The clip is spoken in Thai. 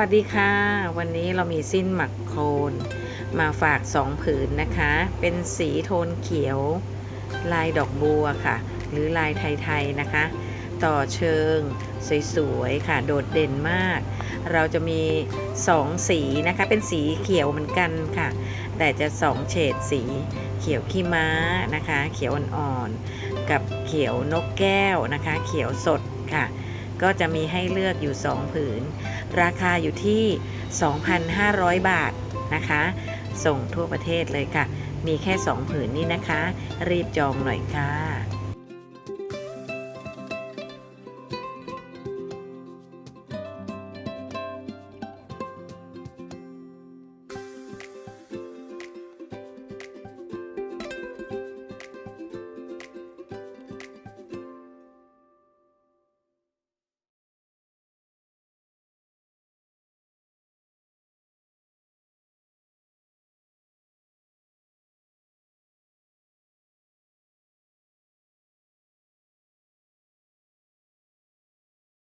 วัสดีค่ะ วันนี้เรามีสิ้นหมักโคนมาฝากสองผืนนะคะ เป็นสีโทนเขียว ลายดอกบัวค่ะ หรือลายไทยๆนะคะ ต่อเชิงสวยๆค่ะ โดดเด่นมาก เราจะมีสองสีนะคะ เป็นสีเขียวเหมือนกันค่ะ แต่จะสองเฉดสีเขียวขี้ม้านะคะ เขียวอ่อนๆกับเขียวนกแก้วนะคะ เขียวสดค่ะ ก็จะมีให้เลือกอยู่ 2 ผืน ราคาอยู่ที่ 2,500 บาทนะคะ ส่งทั่วประเทศเลยค่ะ มีแค่ 2 ผืนนี้นะคะ รีบจองหน่อยค่ะ